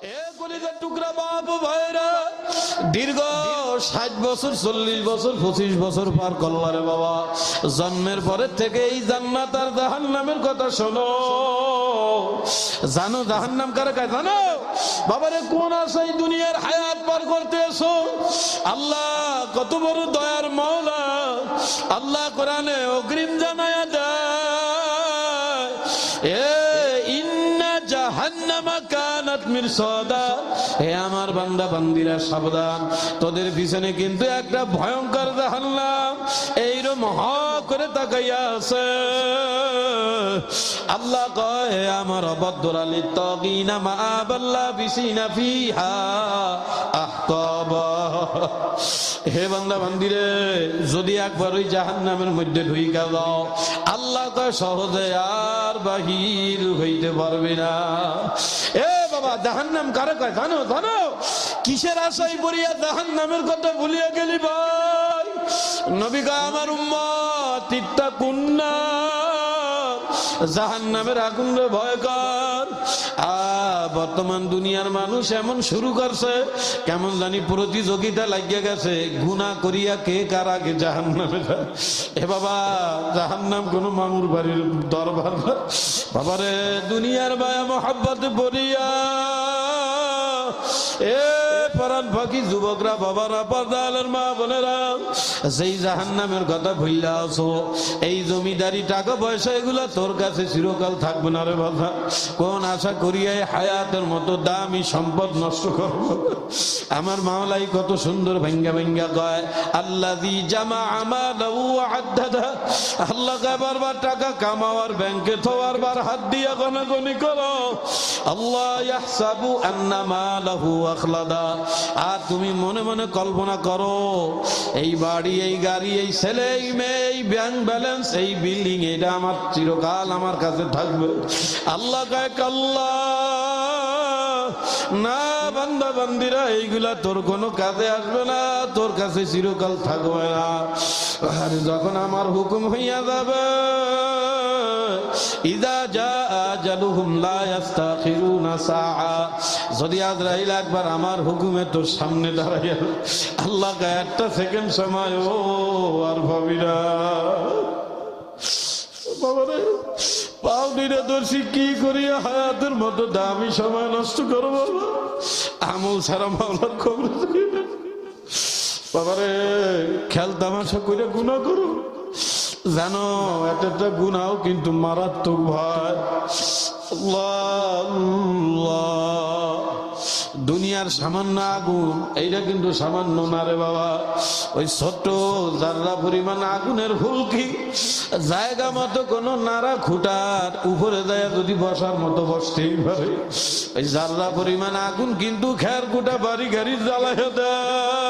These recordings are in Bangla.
টুকরা বাবু ভাইরা, দীর্ঘ ষাট বছর, চল্লিশ বছর, পঁচিশ বছর পার করলারে বাবা। জন্মের পরের থেকে এই জান্নাত আর জাহান নামের কথা শোনো। জানো জাহান নাম কারে কায়? জানো? বাবারে, কোন আশাই দুনিয়ার হায়াত পার করতে এসো? আল্লাহ কত বড় দয়ার মাওলা। আল্লাহ কোরআনে অগ্রিম জানায়া হে আমার বান্দা, বান্দিরা, সাবধান। তোদের পিছনে কিন্তু একটা ভয়ঙ্কর জাহান্নাম। এইরকম হ করে তাকাইয়া আছে। আল্লাহ কয়, আমার লিত্তাগিনা মাআবাল্লা বিসিনা ফিহা হে বান্দা, বান্দিরে, যদি একবার ওই জাহান্নামের মধ্যে ঢুইকা যাও, আল্লাহ কয়, সহজে আর বাহির হইতে পারবে না। এ বাবা, জাহান্নাম কারে কয়? জানো জানো? কিসের আশাই পড়িয়া জাহান্নামের কথা ভুলিয়া গেলি ভাই? নবী কয়, আমার উম্মত তিত্তা কুন্না জাহান নামের আগুন ভয় কর বর্তমান দুনিয়ার মানুষ এমন শুরু করছে, কেমন জানি প্রতিযোগিতা লাগিয়ে গেছে। গুণা করিয়া কে কার আগে জাহান নামে এ বাবা জাহান নাম কোন মামুর বাড়ির দরবার। বাবারে, দুনিয়ার বায়া মহাব্বত বলিয়া এ পরান ফাঁকি যুবকরা, বাবারা পর্দালের মা বোনেরা, সেই জাহান নামের কথা ভুললা আছো। এই জমিদারি টাকা পয়সা এগুলা তোর কাছে চিরকাল থাকবে না রে বাবা। কোন আশা করিয়া হায়াতের মতো দামি সম্পদ নষ্ট করব? আমার মাওলাই কত সুন্দর ভাঙ্গা ভাঙ্গা কয় আল্লাহ দি জামা আদ্দাদা। আল্লাহ বারবার টাকা কামাওয়ার, ব্যাংকে থোয়ার, বার হাত দিয়া গণগণি করো। আল্লাহ ইয়াহসাবু আন্না মালাহু আখলাদা। আর তুমি মনে মনে কল্পনা করো, এই বাড়ি, এই গাড়ি, এই ছেলে, এই মেয়ে, এই ব্যাংক ব্যালেন্স এই বিল্ডিং এটা আমার চিরকাল আমার কাছে থাকবে। আল্লাহ কয়, কাল্লা, না বান্দা, বান্দিরা, এইগুলা তোর কোনো কাজে আসবে না, তোর কাছে চিরকাল থাকবে না। আর যখন আমার হুকুম হইয়া যাবে, ইদা যা আজালুহুম লা ইস্তাখিরুনা সাআ। যদি আজরাইল একবার আমার হুকুমে তোর সামনে দাঁড়াইয়া আল্লাহ কা একটা সেকেন্ড সময়, ও আর ভাবি না। বাবারে দিনে দোষী কি করিয়া হায়াতের মতো দামি সময় নষ্ট করো বাবা আমল ছাড়া মামলার খবর বাবারে খেল তামাশা করে গুণা করো। জানো একটা একটা গুণাও কিন্তু মারাত্মক ভয়। দুনিয়ার সামান্য আগুন, এইটা কিন্তু সামান্য না রে বাবা। ওই ছোট্ট যারা পরিমাণ আগুনের হুলকি, জায়গা মতো কোনো নাড়া খুঁটার উপরে যায় যদি বসার মতো বসতেই পারে। ওই যারা পরিমাণ আগুন কিন্তু খের কুটা বাড়ি গাড়ি জ্বালায় দেয়।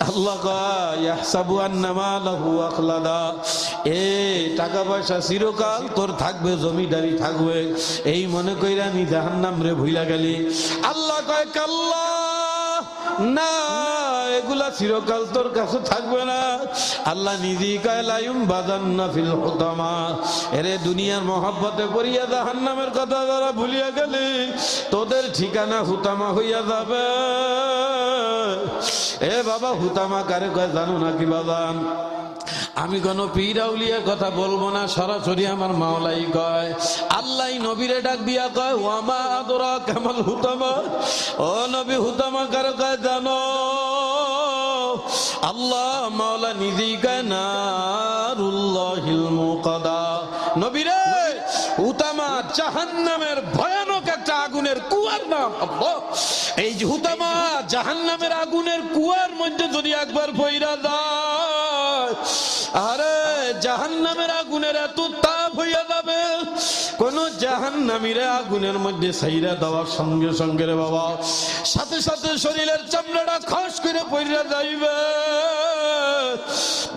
আল্লাহ ইয়াহসাবু টাকা পয়সা চিরকাল তোর থাকবে, জমিদারি থাকবে। এই মনে কইরা রে গেলি। আল্লাহ কয়, কাল্লা, না, এগুলা চিরকাল তোর কাছে থাকবে না। আল্লাহ নিজেই কয় লাইম বাজান না ফিল এরে দুনিয়ার মহব্বতে পড়িয়া জাহান্নামের কথা যারা ভুলিয়া গেলি, তোদের ঠিকানা হুতামা হইয়া যাবে। এ বাবা, হুতামা কারে কয় জানো নাকি বাবা? আমি কোন পীরাউলিয়ার কথা বলব না, সরাসরি আমার মাওলাই কয়। আল্লাহ নবীরে ডাক দিয়া কয়, ওয়ামা আদরা কেমন হুতামা? ও নবী, হুতামা কার কয়, জানো, আল্লাহ মাওলা নিজেই কয়, নারুল্লাহিল মুকাদা। নবীরে, হুতামা জাহান্নামের ভয়ানক একটা আগুনের কুয়ার নাম, আল্লাহ। এই হুতামা, জাহান্নামের আগুনের কুয়ার মধ্যে যদি একবার পইরা যায়, আরে জাহান্নামের আগুনের এত তাপ হইয়া যাবে, কোন জাহান্নামীরে আগুনের মধ্যে সাইরা দেওয়ার সঙ্গে সঙ্গে রে বাবা, সাথে সাথে শরীরের চামড়াটা খস করে পইরা যাইবে।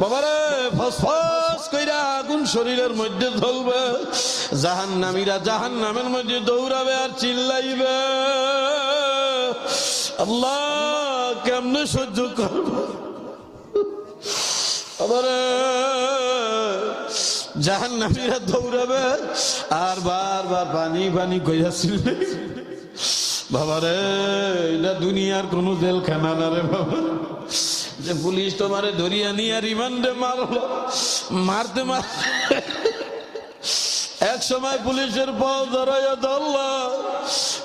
বাবারে ফস ফস কইরা আগুন শরীরের মধ্যে ধরবে জাহান নামীরা জাহান নামের মধ্যে দৌড়াবে আর চিল্লাইবে। আল্লাহ কেমনে সহ্য করব? জাহান নামীরা দৌড়াবে, আর বারবার পানি পানি বাবা বাবারে এটা দুনিয়ার কোন জেলখানা না রে বাবা। যে পুলিশ তোমারে ধরিয়া নিয়ে রিমান্ডে মারলো, মারতে মারতে এক সময় পুলিশের পথ ধরাইয়া ধরলা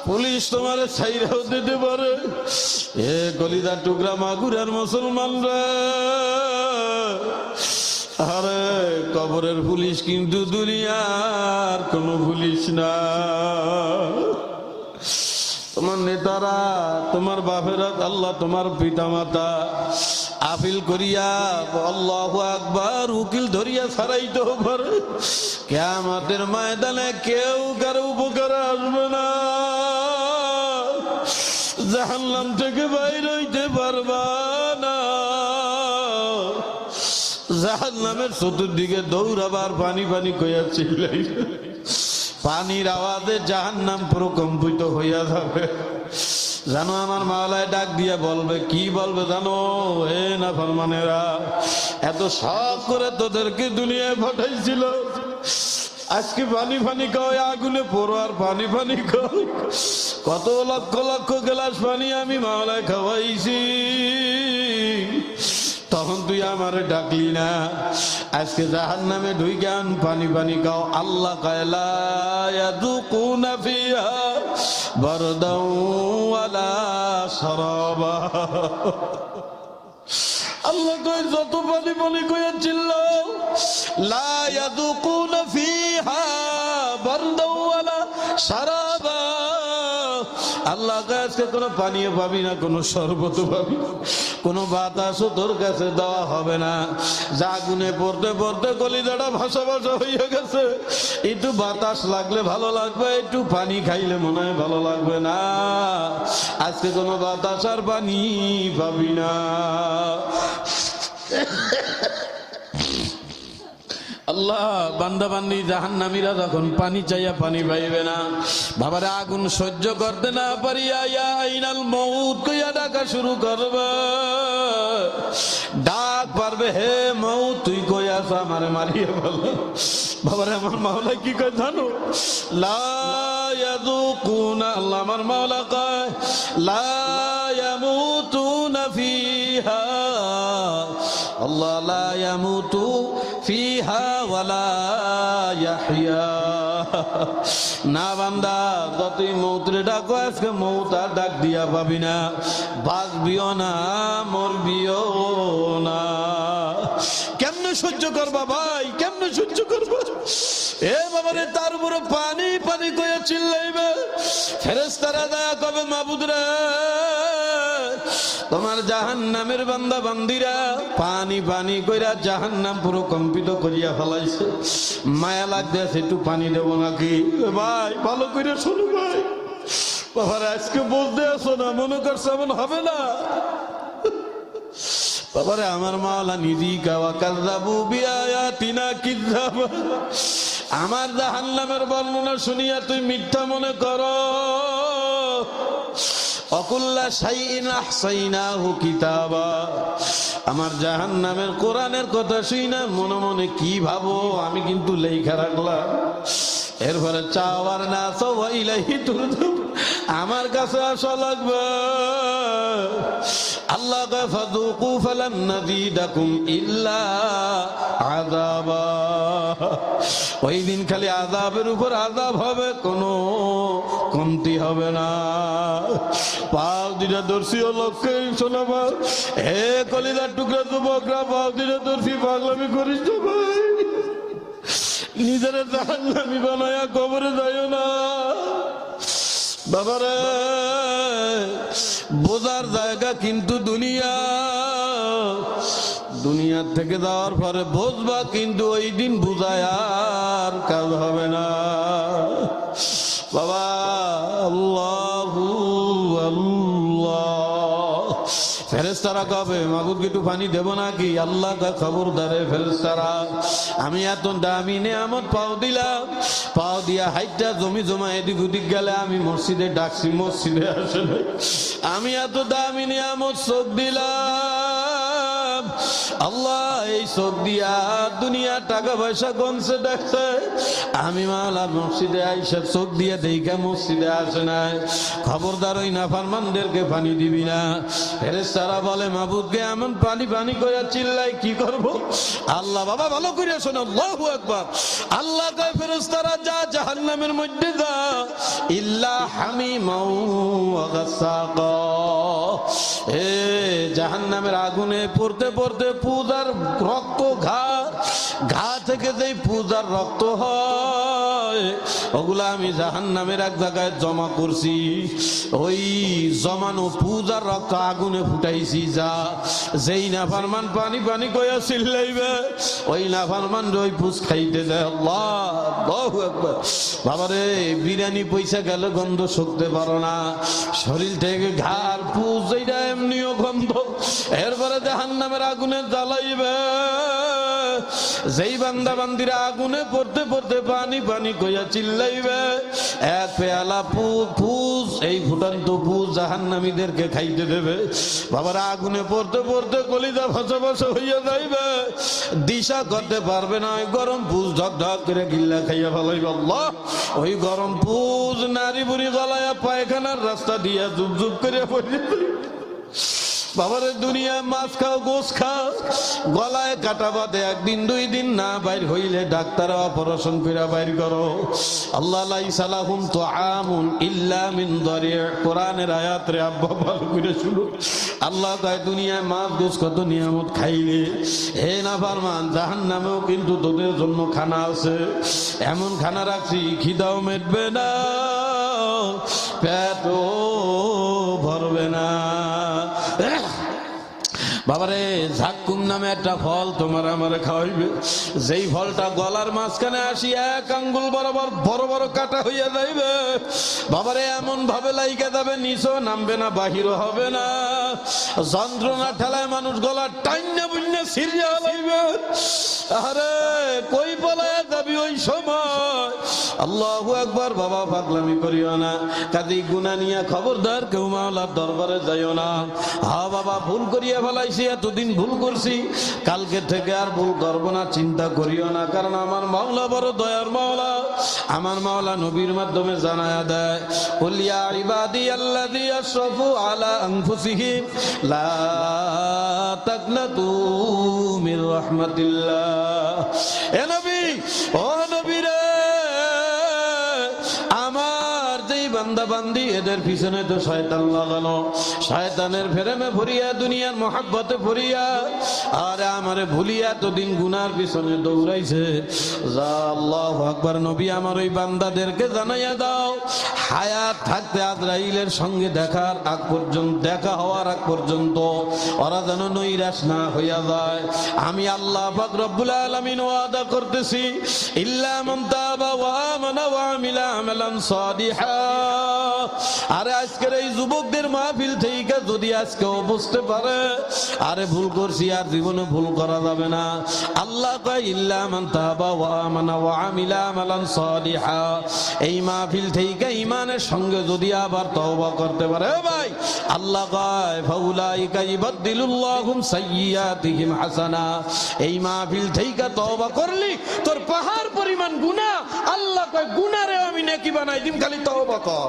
পুলিশ তোমার ছাইরাও দিতে পারে। এ গলিদার টুকরা মাগুরার মুসলমানরা। আরে, কবরের পুলিশ কিন্তু দুনিয়ার কোন পুলিশ না। তোমার নেতারা, তোমার বাপেরা, আল্লাহ তোমার পিতা মাতা আপিল করিয়া, আল্লাহ আকবার, উকিল ধরিয়া ছাড়াইতে পারে কেয়ামতের ময়দানে কেউ কারও উপকারে আসবে না। জাহান্নাম থেকে বাইর হইতে পারবা না। জাহান্নামের চতুর্দিকে দৌড়াবার পানি পানি কইয়া চিল্লাই। পানির আওয়াজে জাহান্নাম প্রকম্পিত হইয়া যাবে। জানো আমার মাওলায় ডাক দিয়ে বলবে, কি বলবে জানো? হে না ফরমানেরা, এত শখ করে তোদেরকে দুনিয়ায় পাঠাইছিল। আজকে পানি পানি খাও, আগুনে পড়ো আর পানি পানি খাও। কত লক্ষ লক্ষ গ্লাস পানি আমি মাওলায় খাওয়াইছি। তখন তুই আমারে ডাকলি না। আজকে জাহান নামে ঢুইগান পানি পানি খাও। আল্লাহ কায়লা আল্লাহ কই যত পানি পানি কইয়া চিল্লাও। লা ইয়াদুকুনা ফিহা বারদাও ওয়ালা সারাবা আল্লাহ কাছে কোনো পানীয় পাবি না, কোনো শরবত পাবি কোনো বাতাসও তোর কাছে দেওয়া হবে না। যা গুনে পড়তে পড়তে কলিদাটা ভাষা ভাষা হয়ে গেছে। একটু বাতাস লাগলে ভালো লাগবে, একটু পানি খাইলে মনে হয় ভালো লাগবে না। আজকে কোনো বাতাস আর পানি পাবি না। আল্লাহ বান্দা বান্দি জাহান নামীরা যখন পানি চাইয়া পানি পাইবে না, বাবারে আগুন সহ্য করতে না পারিয়া আইনাল মৌত কইয়া ডাকা শুরু করবে। ডাক পারবে, হে মৌত তুই কই আস আমারে মারিয়ে বল। বাবারে, আমার মাওলা কি কয় জানো? লা ইয়াযুকুনা, আল্লাহ আমার মাওলা কয়, লা ইয়ামুতুনা ফিহা আল্লাহ লা ইয়ামুতু ফিহা ওয়ালা ইয়াহইয়া। না বান্দা, যতই মৌতরে ডাকো, আজকে মৌত আর ডাক দিয়া পাবি না। বাঁচবিও না মরবিও না। কেমনে সহ্য করবা ভাই? কেমনে সহ্য করবা? এ বাবারে তার উপরে পানি পানি কয়ে চিল্লাইবে। ফেরেস্তারা দয়া কবে মাবুদরা। তোমার জাহান নামের বান্দা বান্দিরা পানি পানি কইরা জাহান নাম পুরো কম্পিত করিয়া ফেলাইছে। মায়া লাগতেছে একটু পানি দেব নাকি? ভাই, ভালো করে শোনো ভাই। বাবার, আজকে বলতে আসো না, মনে করছে এমন হবে না? বাবারে, আমার মাওলা নিধি গাওয়া কাজাবু বিয়ায়াতিনা কিজাব আমার জাহান্নামের বর্ণনা শুনিয়া তুই মিথ্যা মনে করো। সাইন আহসাইনাহু কিতাবা। আমার কোরআনের কথা শুই না মনে মনে কি ভাবো, আমি কিন্তু লেখা রাখলাম। এরপরে চাওয়ার না তুরদুব আমার কাছে আসা লাগবে। আল্লাহ ইল্লা ওই দিন খালি আযাবের উপর আযাব হবে, কোনো কমতি হবে না। পাও দিনা দর্শি ও লক্ষ্যে শোনাবা হে কলিদার টুকরা যুবকরা পাও দিনা দর্শি পাগলামি করিস তো ভাই। নিজের জাহান্নামি বানায়া কবরে যাইও না। বাবারে, বোঝার জায়গা কিন্তু দুনিয়া। দুনিয়ার থেকে যাওয়ার পরে বুঝবা কিন্তু ওই দিন বুঝায় আর কাজ হবে না। বাবা, আল্লাহ আল্লাহ। ফেরেস্তা ফেরেস্তারা কবে মাবুদ একটু পানি দেবো নাকি? আল্লাহ কা খবরদারে ফেরেস্তারা আমি এত দামি নিয়ামত পাও দিলাম। পাও দিয়া হাইটটা জমি জমা এদিক ওদিক গেলে আমি মসজিদে ডাকছি, মসজিদে আসে নাই। আমি এত দামি নিয়ামত চোখ দিলাম। আল্লাহ, এই চোখ দিয়া দুনিয়া টাকা পয়সা গনছে দেখছে আমি মাওলা মসজিদে আইসা চোখ দিয়ে দেখা মসজিদে আসে নাই। খবরদার ওই নাফারমানদেরকে পানি দিবি না। ফেরেস্তারা বলে, মাবুদকে এমন পানি পানি করে চিল্লাই কি করব? আল্লাহ, বাবা, ভালো করে শোনো, আল্লাহু আকবার। আল্লাহ কয় ফেরেস্তারা যা জাহান্নামের মধ্যে যা, ইল্লা হামিমাউ ওয়া গাসাকা। এ জাহান্নামের আগুনে পড়তে পড়তে পূজার রক্ত ঘা ঘা থেকে যেই পূজার রক্ত হয় ওগুলা আমি জাহান্নামের এক জায়গায় জমা করছি। ওই জমানো পূজার রক্ত আগুনে ফুটাইছি যা। যেই না ফারমান পানি পানি চিল্লাইবে, ওই না ফারমান ওই খাইতে যায়। আল্লাহ বাবারে, বিরিয়ানি পয়সা গেল গন্ধ শুকতে পারো না। শরীর থেকে ঘাড় পুষ এইটা এমনিও গন্ধ। এরপরে জাহান নামের আগুনে জ্বালাইবে। যেই বান্দা বান্দিরা আগুনে পড়তে পড়তে পানি পানি কইয়া চিল্লাইবে, এক পেয়ালা পুজ এই ফুটান্ত পুজ জাহান্নামীদেরকে খাইতে দেবে। বাবার, আগুনে পড়তে পড়তে কলিজা ফসে ফসে হইয়া যাইবে। দিশা করতে পারবে না, ওই গরম পুজ ঢক ঢক করে গিল্লা খাইয়া ফেলাইবে আল্লাহ। ওই গরম পুজ নারী বুড়ি গলায়া পায়খানার রাস্তা দিয়া জুপ জুপ করে পড়ে বাবারে দুনিয়া মাছ খাও, গোস খাও। গলায় কাটা বাদে একদিন, দুই দিন না বাইর হইলে ডাক্তার অপারেশন করে বাইর করো। আল্লাহ লাই সালাহুম তো আমুন ইল্লা মিন দরিয়া কোরআনের আয়াত রে আব্বা ভালো করে শুনো। আল্লাহ কয়, দুনিয়ায় মাছ, গোস কত নিয়ামত খাইলে। হে না ফারমান জাহান নামেও কিন্তু তোদের জন্য খানা আছে। এমন খানা রাখছি, খিদাও মেটবে না। পেটও বাবারে, ঝাক্কুম নামে একটা ফল তোমার আমার খাওয়াইবে। যেই ফলটা গলার মাঝখানে আসি, এক আঙ্গুল বরাবর বড় বড় কাটা হইয়া যাইবে। বাবারে, এমন ভাবে লাইকে যাবে, নিচও নামবে না, বাহিরও হবে না। যন্ত্রণা ঠেলায় মানুষ গলা টাইনা বুঝনা সিরিয়া লাইবে। আরে, কই পলায় যাবি ওই সময়? আল্লাহু একবার বাবা পাগলামি করিও না। কাজী গুনা নিয়া খবরদার, কেউ মাওলার দরবারে যাইও না। হা বাবা, ভুল করিয়া ফেলাইছি, এতদিন ভুল করছি। কালকে থেকে আর ভুল করব না, চিন্তা করিও না, কারণ আমার মাওলা বড় দয়ার মাওলা। আমার মাওলা নবীর মাধ্যমে জানায়া দেয় কুলিয়া ইবাদি আল্লাযী আশরাফু আলা আনফুসিহিম, লা তাকনাতু মির রাহমাতিল্লাহ। এ নবী, ও যেই বান্দা বান্দি এদের পিছনে তো শয়তান লাগানো। শয়তানের ফেরেমে ভরিয়া, দুনিয়ার মহাব্বতে ভরিয়া। আর আমারে ভুলিয়া এতদিন গুনার পিছনে দৌড়াইছে। যা আল্লাহ আকবার, নবী আমার ওই বান্দাদেরকে জানাইয়া দাও। হায়াত থাকতে আজরাইলের সঙ্গে দেখার আগ পর্যন্ত, দেখা হওয়ার আগ পর্যন্ত ওরা যেন নৈরাশ না হইয়া যায়। আমি আল্লাহ পাক রব্বুল আলামিন ওয়াদা করতেছি, ইল্লা মান তাবা ওয়া আমানা ওয়া আমিলা আমালান সালিহা আরে আজকের এই যুবকদের মাহফিল থেকে যদি আজকে বুঝতে পারে, আরে ভুল করছি, আর জীবনে ভুল করা যাবে না। আল্লাহ এই মাহফিল আল্লাহ পরিমাণ আল্লাহ আমি বানাই দিম, খালি কর।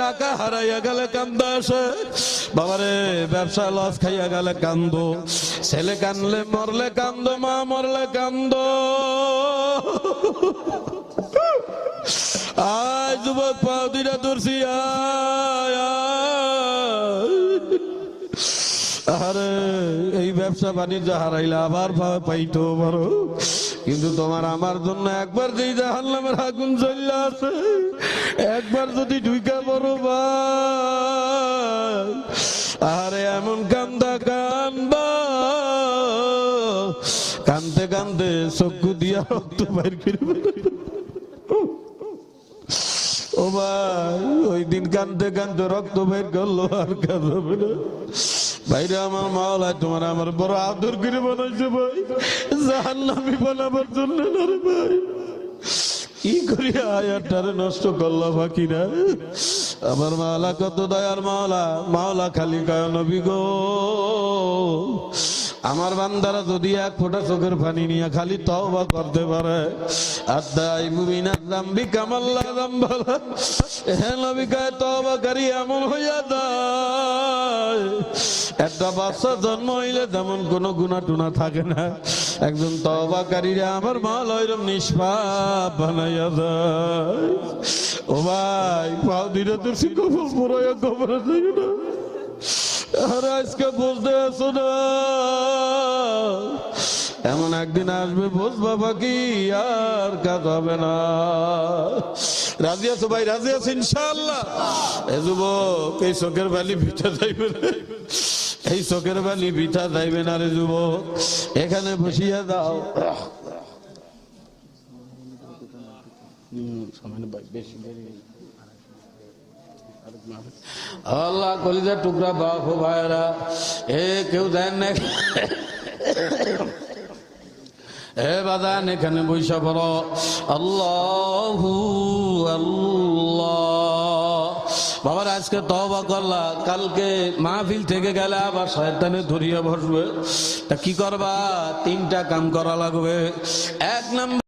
টাকা হারাইয়া গেলে কান্দ আসে বাবারে ব্যবসা লস খাইয়া গেলে কান্দ। ছেলে কানলে মরলে কান্দ, মা মরলে কান্দ। আয় যুবক পাও দুইটা আয়। আরে, এই ব্যবসা বাণিজ্য হারাইলে আবার পাইতো পারো কিন্তু তোমার আমার জন্য একবার যেই জাহান নামের আগুন চললে আছে একবার যদি ঢুকা পড়ো আরে এমন কান্দা কান্দা কান্দতে কান্দতে চক্ষু দিয়া রক্ত বাইর করে। ও ভাই, ওই দিন কান্দতে কান্দতে রক্ত বের করল, আর কাঁদবে না। ভাইরা আমার মাওলায়, তোমার আমার বড় আদর করে বানাইছে ভাই। জাহান নামি বানাবার জন্য না রে ভাই। কি করি আয়ারটারে নষ্ট করল বাকিরা আমার মাওলা কত দয়ার মাওলা মাওলা খালি কয় নবী গো। আমার বান্দারা যদি এক ফোঁটা চোখের পানি নিয়ে খালি তওবা করতে পারে। আদাই মুমিনাত জাম্বি কামাল্লা জাম্বালা হে নবী কয় তওবাকারী এমন হইয়া যায়। একটা বাচ্চা জন্ম হইলে তেমন কোনো গুণা টুনা থাকে না। একজন তবাকারীরা আমার মাল ওইরকম নিষ্পাপ বানাইয়া যায়। ও ভাই, পাও দিনে তোর শিক্ষক পুরো খবর যাই না। আর আজকে বুঝতে আসো না। এমন একদিন আসবে বুঝ বাবা কি আর কাজ হবে না। রাজি আছো ভাই? রাজি আছো? ইনশাল্লাহ এ যুবক, এই চোখের বালি পিঠা যাইবে। এই চোখের বালি পিঠা যাইবে না রে যুবক। এখানে বসিয়া দাও। আল্লাহ কলিজার টুকরা বাপ ভাইরা এ কেউ দেন এ বাদান এখানে বৈশা আল্লাহু আল্লাহ। বাবার আজকে তবা করলা, কালকে মাহফিল থেকে গেলে আবার শয়তানে ধরিয়ে বসবে। তা কি করবা? তিনটা কাম করা লাগবে। এক নম্বর